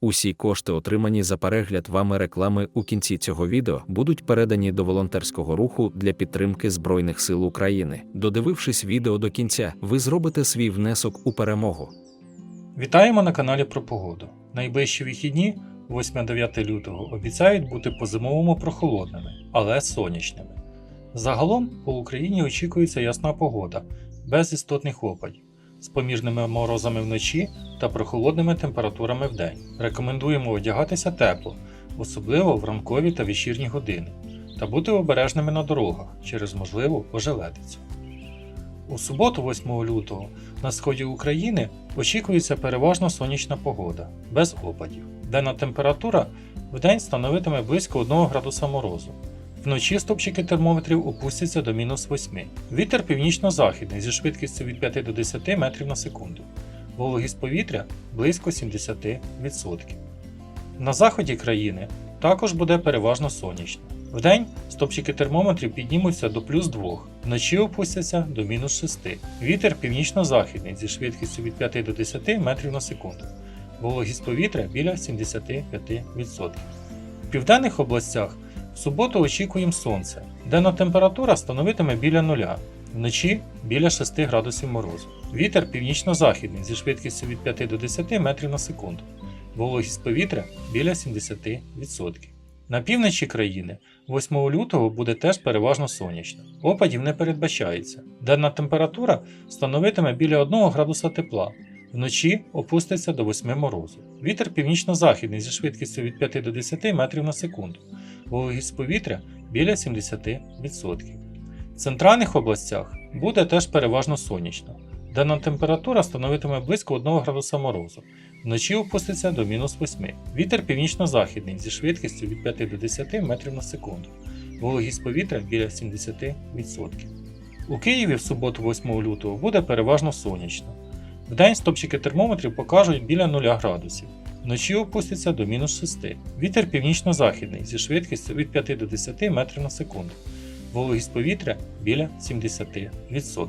Усі кошти, отримані за перегляд вами реклами у кінці цього відео, будуть передані до волонтерського руху для підтримки Збройних сил України. Додивившись відео до кінця, ви зробите свій внесок у перемогу. Вітаємо на каналі про погоду. Найближчі вихідні, 8-9 лютого, обіцяють бути по-зимовому прохолодними, але сонячними. Загалом по Україні очікується ясна погода, без істотних опадів, з поміжними морозами вночі та прохолодними температурами вдень. Рекомендуємо одягатися тепло, особливо в ранкові та вечірні години, та бути обережними на дорогах через можливу ожеледицю. У суботу, 8 лютого, на сході України очікується переважно сонячна погода, без опадів. Денна температура в день становитиме близько 1 градуса морозу. Вночі стопчики термометрів опустяться до мінус 8. Вітер північно-західний зі швидкістю від 5 до 10 метрів на секунду. Вологість повітря близько 70%. На заході країни також буде переважно сонячно. Вдень стопчики термометрів піднімуться до плюс 2, вночі опустяться до мінус 6. Вітер північно-західний зі швидкістю від 5 до 10 метрів на секунду. Вологість повітря біля 75%. В південних областях суботу очікуємо сонце. Денна температура становитиме біля нуля, вночі біля 6 градусів морозу. Вітер північно-західний зі швидкістю від 5 до 10 метрів на секунду. Вологість повітря біля 70%. На півночі країни 8 лютого буде теж переважно сонячно. Опадів не передбачається. Денна температура становитиме біля 1 градуса тепла. Вночі опуститься до 8 морозу. Вітер північно-західний зі швидкістю від 5 до 10 метрів на секунду. Вологість повітря біля 70%. В центральних областях буде теж переважно сонячно. Денна температура становитиме близько 1 градуса морозу. Вночі опуститься до мінус 8. Вітер північно-західний зі швидкістю від 5 до 10 метрів на секунду. Вологість повітря біля 70%. У Києві в суботу 8 лютого буде переважно сонячно. Вдень стопчики термометрів покажуть біля 0 градусів. Вночі опуститься до мінус 6. Вітер північно-західний зі швидкістю від 5 до 10 метрів на секунду. Вологість повітря біля 70%.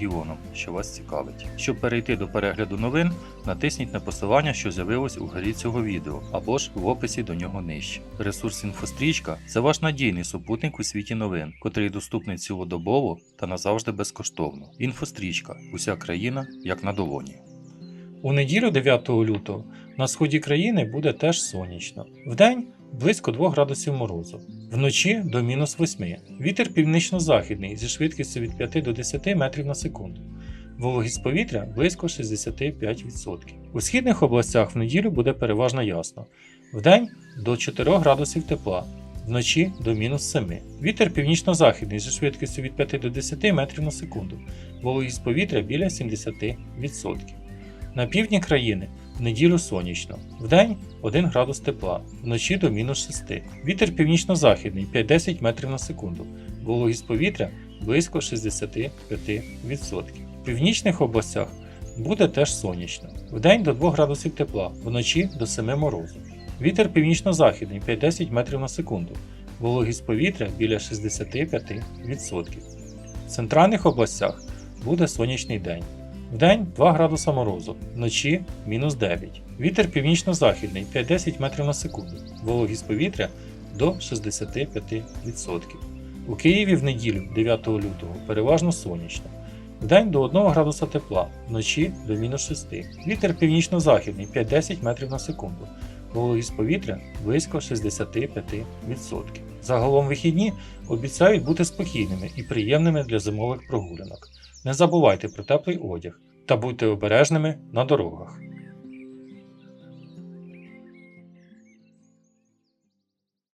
що вас цікавить. Щоб перейти до перегляду новин, натисніть на посилання, що з'явилось у горі цього відео, або ж в описі до нього нижче. Ресурс інфострічка це ваш надійний супутник у світі новин, котрий доступний цілодобово та назавжди безкоштовно. Інфострічка уся країна як на долоні. У неділю 9 лютого на сході країни буде теж сонячно. Вдень близько 2 градусів морозу, вночі до мінус 8. Вітер північно-західний зі швидкістю від 5 до 10 метрів на секунду. Вологість повітря близько 65%. У східних областях в неділю буде переважно ясно. Вдень до 4 градусів тепла, вночі до мінус 7. Вітер північно-західний зі швидкістю від 5 до 10 метрів на секунду. Вологість повітря біля 70%. На півдні країни неділю сонячно. Вдень 1 градус тепла, вночі до мінус 6. Вітер північно-західний 5-10 метрів на секунду. Вологість повітря близько 65%. В північних областях буде теж сонячно. Вдень до 2 градусів тепла, вночі до 7 морозу. Вітер північно-західний 5-10 метрів на секунду. Вологість повітря біля 65%. В центральних областях буде сонячний день. Вдень 2 градуса морозу, вночі мінус 9. Вітер північно-західний 5-10 метрів на секунду. Вологість повітря до 65%. У Києві в неділю 9 лютого переважно сонячно. Вдень до 1 градуса тепла, вночі до мінус 6. Вітер північно-західний 5-10 метрів на секунду. Вологість повітря близько 65%. Загалом вихідні обіцяють бути спокійними і приємними для зимових прогулянок. Не забувайте про теплий одяг та будьте обережними на дорогах.